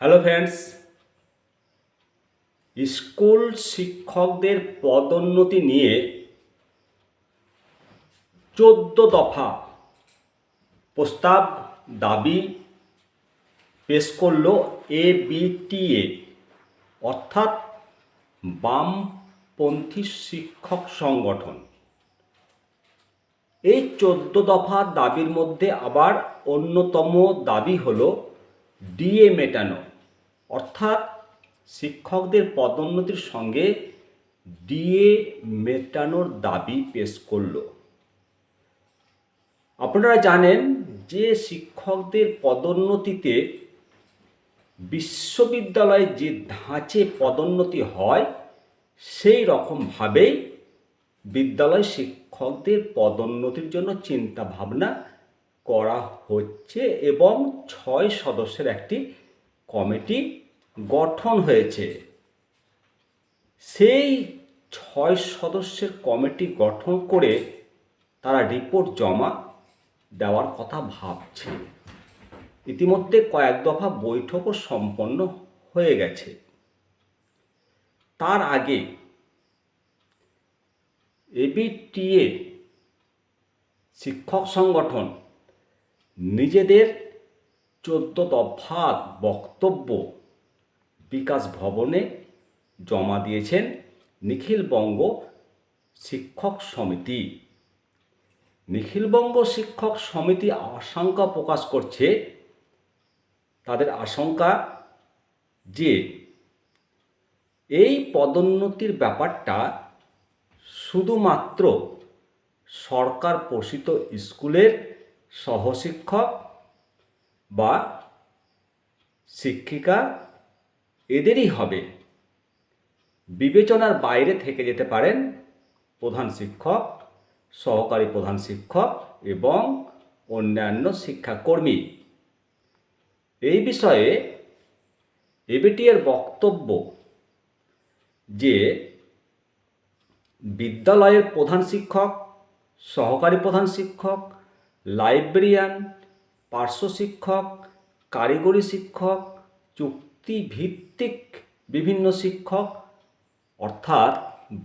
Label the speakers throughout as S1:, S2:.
S1: Hello friends school শিক্ষকদের পদোন্নতি নিয়ে চোদ্দ দফা প্রস্তাব, দাবি পেশ করল এবিটিএ অর্থাৎ বামপন্থী শিক্ষক সংগঠন। এই চোদ্দ দফা দাবির মধ্যে আবার অন্যতম দাবি হলো ডিএ মেটানো অর্থাৎ শিক্ষকদের পদোন্নতির সঙ্গে ডিএ মেটানোর দাবি পেশ করল। আপনারা জানেন যে শিক্ষকদের পদোন্নতিতে বিশ্ববিদ্যালয়ে যে ধাঁচে পদোন্নতি হয়, সেই রকমভাবেই বিদ্যালয় শিক্ষকদের পদোন্নতির জন্য চিন্তা ভাবনা করা হচ্ছে এবং ছয় সদস্যের একটি কমিটি গঠন হয়েছে, সেই ছয় সদস্যের কমিটি গঠন করে তারা রিপোর্ট জমা দেওয়ার কথা ভাবছে। ইতিমধ্যে কয়েক দফা বৈঠকও সম্পন্ন হয়ে গেছে। তার আগে এবিটিএ শিক্ষক সংগঠন নিজেদের চোদ্দ দফা বক্তব্য বিকাশ ভবনে জমা দিয়েছেন নিখিলবঙ্গ শিক্ষক সমিতি। নিখিলবঙ্গ শিক্ষক সমিতি আশঙ্কা প্রকাশ করছে, তাদের আশঙ্কা যে এই পদোন্নতির ব্যাপারটা শুধুমাত্র সরকার পোষিত স্কুলের সহশিক্ষক বা শিক্ষিকা এদেরই হবে। বিবেচনার বাইরে থেকে যেতে পারেন প্রধান শিক্ষক, সহকারী প্রধান শিক্ষক এবং অন্যান্য শিক্ষাকর্মী। এই বিষয়ে এবিটিএর বক্তব্য যে বিদ্যালয়ের প্রধান শিক্ষক, সহকারী প্রধান শিক্ষক, লাইব্রেরিয়ান, পার্শ্ব শিক্ষক, কারিগরি শিক্ষক চুক্তিভিত্তিক বিভিন্ন শিক্ষক, অর্থাৎ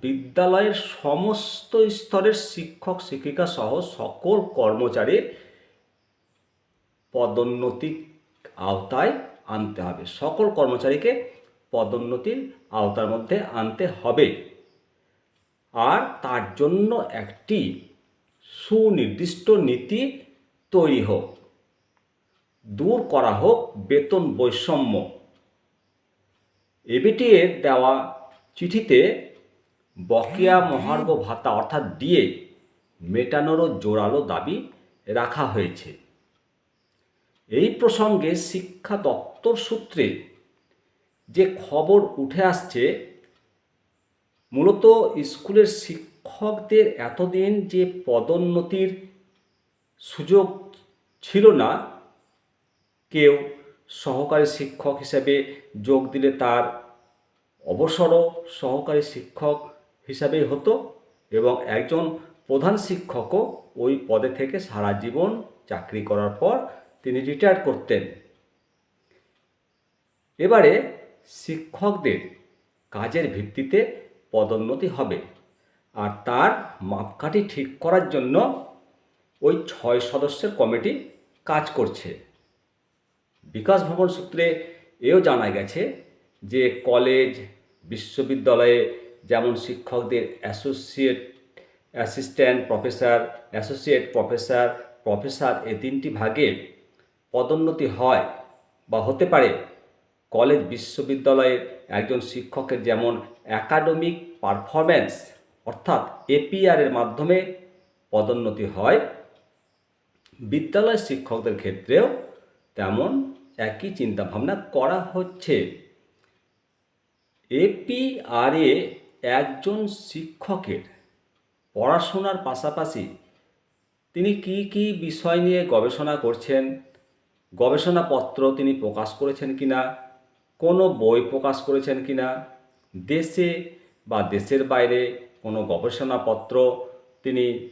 S1: বিদ্যালয়ের সমস্ত স্তরের শিক্ষক শিক্ষিকা সহ সকল কর্মচারীর পদোন্নতি আওতায় আনতে হবে। সকল কর্মচারীকে পদোন্নতির আওতার মধ্যে আনতে হবে। আর তার জন্য একটি সুনির্দিষ্ট নীতি তৈরি হোক। দূর করা হোক বেতন বৈষম্য। এবিটিএর দেওয়া চিঠিতে বকেয়া মহার্ঘ ভাতা অর্থাৎ ডিএ মেটানোরও জোরালো দাবি রাখা হয়েছে। এই প্রসঙ্গে শিক্ষা দপ্তর সূত্রে যে খবর উঠে আসছে মূলত স্কুলের শিক্ষকদের এতদিন যে পদোন্নতির সুযোগ ছিল না কেউ সহকারী শিক্ষক হিসেবে যোগ দিলে তার অবসরও সহকারী শিক্ষক হিসাবেই হতো এবং একজন প্রধান শিক্ষকও ওই পদে থেকে সারা জীবন চাকরি করার পর তিনি রিটায়ার করতেন। এবারে শিক্ষকদের কাজের ভিত্তিতে পদোন্নতি হবে আর তার মাপকাঠি ঠিক করার জন্য ওই ছয় সদস্যের কমিটি কাজ করছে। বিকাশ ভবন সূত্রে এও জানা গেছে যে কলেজ, বিশ্ববিদ্যালয়ে যেমন শিক্ষকদের associate, assistant professor, associate professor professor এ তিনটি ভাগে পদোন্নতি হয় বা হতে পারে। কলেজ বিশ্ববিদ্যালয়ের একজন শিক্ষকের যেমন একাডেমিক পারফরম্যান্স, অর্থাৎ এপিআর এর মাধ্যমে পদোন্নতি হয় বিদ্যালয় শিক্ষকদের ক্ষেত্রেও তেমন একই চিন্তাভাবনা করা হচ্ছে। এপিআরএ একজন শিক্ষকের পড়াশোনার পাশাপাশি তিনি কি কি বিষয় নিয়ে গবেষণা করছেন, গবেষণাপত্র তিনি প্রকাশ করেছেন কিনা, কোনো বই প্রকাশ করেছেন কিনা, দেশে বা দেশের বাইরে কোনো গবেষণাপত্র তিনি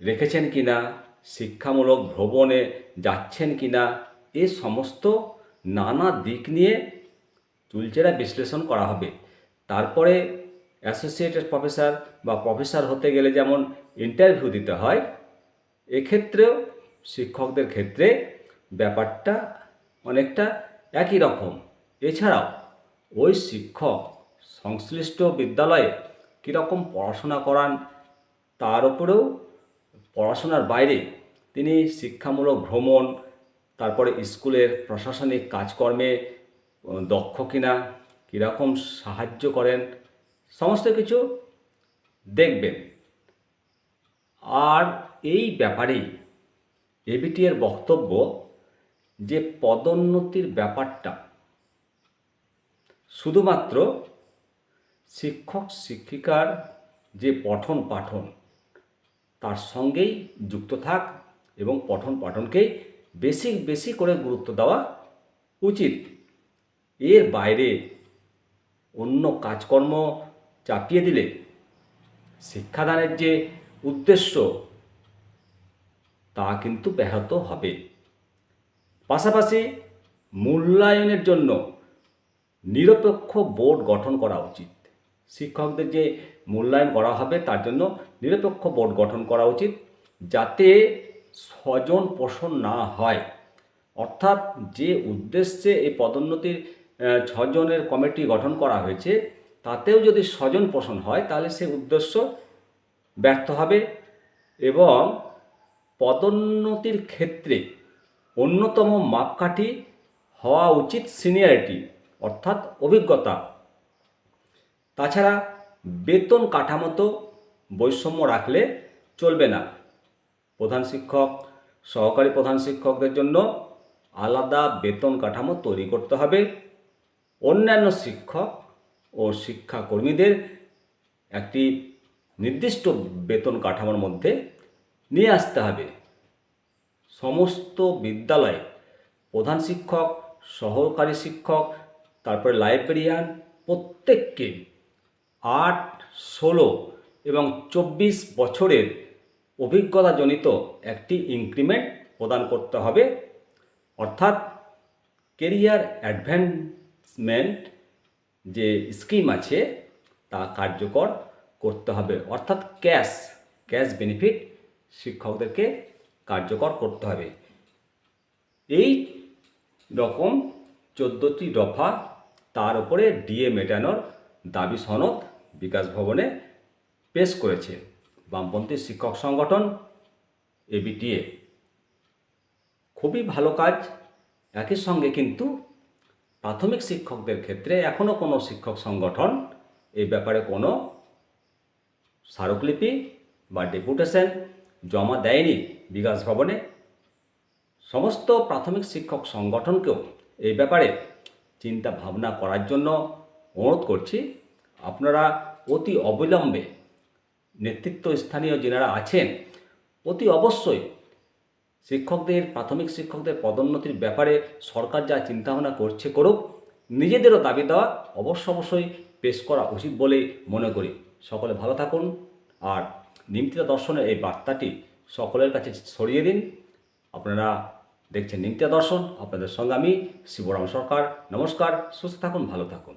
S1: রেখেছেন কিনা, শিক্ষামূলক ভ্রমণে যাচ্ছেন কিনা এ সমস্ত নানা দিক নিয়ে চুলচেরা বিশ্লেষণ করা হবে। তারপরে অ্যাসোসিয়েটেড প্রফেসর বা প্রফেসর হতে গেলে যেমন ইন্টারভিউ দিতে হয়, এক্ষেত্রেও শিক্ষকদের ক্ষেত্রে ব্যাপারটা অনেকটা একই রকম। এছাড়াও ওই শিক্ষক সংশ্লিষ্ট বিদ্যালয়ে কীরকম পড়াশোনা করান, তার উপরেও পড়াশোনার বাইরে তিনি শিক্ষামূলক ভ্রমণ তারপরে স্কুলের প্রশাসনিক কাজকর্মে দক্ষ কিনা, কীরকম সাহায্য করেন, সমস্ত কিছু দেখবেন। আর এই ব্যাপারেই এবিটি এর বক্তব্য যে পদোন্নতির ব্যাপারটা, শুধুমাত্র শিক্ষক শিক্ষিকার যে পঠন পাঠন, তার সঙ্গেই যুক্ত থাক এবং পঠন পাঠনকেই বেশি বেশি করে গুরুত্ব দেওয়া উচিত। এর বাইরে অন্য কাজকর্ম চাপিয়ে দিলে শিক্ষাদানের যে উদ্দেশ্য, তা কিন্তু ব্যাহত হবে। পাশাপাশি মূল্যায়নের জন্য নিরপেক্ষ বোর্ড গঠন করা উচিত। শিক্ষকদের যে মূল্যায়ন করা হবে, তার জন্য নিরপেক্ষ বোর্ড গঠন করা উচিত। যাতে স্বজন পোষণ না হয়। অর্থাৎ যে উদ্দেশ্যে এই পদোন্নতির ছজনের কমিটি গঠন করা হয়েছে, তাতেও যদি স্বজন পোষণ হয়, তাহলে সে উদ্দেশ্য ব্যর্থ হবে এবং পদোন্নতির ক্ষেত্রে অন্যতম মাপকাঠি হওয়া উচিত সিনিয়রিটি, অর্থাৎ অভিজ্ঞতা। তাছাড়া বেতন কাঠামোতো বৈষম্য রাখলে চলবে না। প্রধান শিক্ষক, সহকারী প্রধান শিক্ষকদের জন্য আলাদা বেতন কাঠামো তৈরি করতে হবে। অন্যান্য শিক্ষক ও শিক্ষাকর্মীদের একটি নির্দিষ্ট বেতন কাঠামোর মধ্যে নিয়ে আসতে হবে। সমস্ত বিদ্যালয়ে প্রধান শিক্ষক, সহকারী শিক্ষক, তারপরে লাইব্রেরিয়ান প্রত্যেককে আট, ষোলো এবং চব্বিশ বছরের অভিজ্ঞতাজনিত একটি ইনক্রিমেন্ট প্রদান করতে হবে। অর্থাৎ কেরিয়ার অ্যাডভান্সমেন্ট যে স্কিম আছে, তা কার্যকর করতে হবে। অর্থাৎ ক্যাশ ক্যাশ বেনিফিট শিক্ষকদেরকে কার্যকর করতে হবে। এই রকম চোদ্দোটি দফা তার উপরে ডিএ মেটানোর দাবি সনদ বিকাশ ভবনে পেশ করেছে। বামপন্থী শিক্ষক সংগঠন এবিটিএ খুবই ভালো কাজ, একই সঙ্গে কিন্তু প্রাথমিক শিক্ষকদের ক্ষেত্রে এখনও কোনো শিক্ষক সংগঠন এই ব্যাপারে কোনো স্মারকলিপি বা ডেপুটেশন জমা দেয়নি বিকাশ ভবনে। সমস্ত প্রাথমিক শিক্ষক সংগঠনকেও এই ব্যাপারে চিন্তা ভাবনা করার জন্য অনুরোধ করছি। আপনারা অতি অবিলম্বে নেতৃত্ব স্থানীয় যেনারা আছেন, অতি অবশ্যই শিক্ষকদের, প্রাথমিক শিক্ষকদের পদোন্নতির ব্যাপারে সরকার যা চিন্তাভাবনা করছে করুক, নিজেদেরও দাবি দেওয়া অবশ্য অবশ্যই পেশ করা উচিত বলে মনে করি। সকলে ভালো থাকুন আর নিমতিতা দর্শনের এই বার্তাটি সকলের কাছে ছড়িয়ে দিন। আপনারা দেখছেন নিমতিতা দর্শন, আপনাদের সঙ্গে আমি শিবরাম সরকার। নমস্কার, সুস্থ থাকুন, ভালো থাকুন।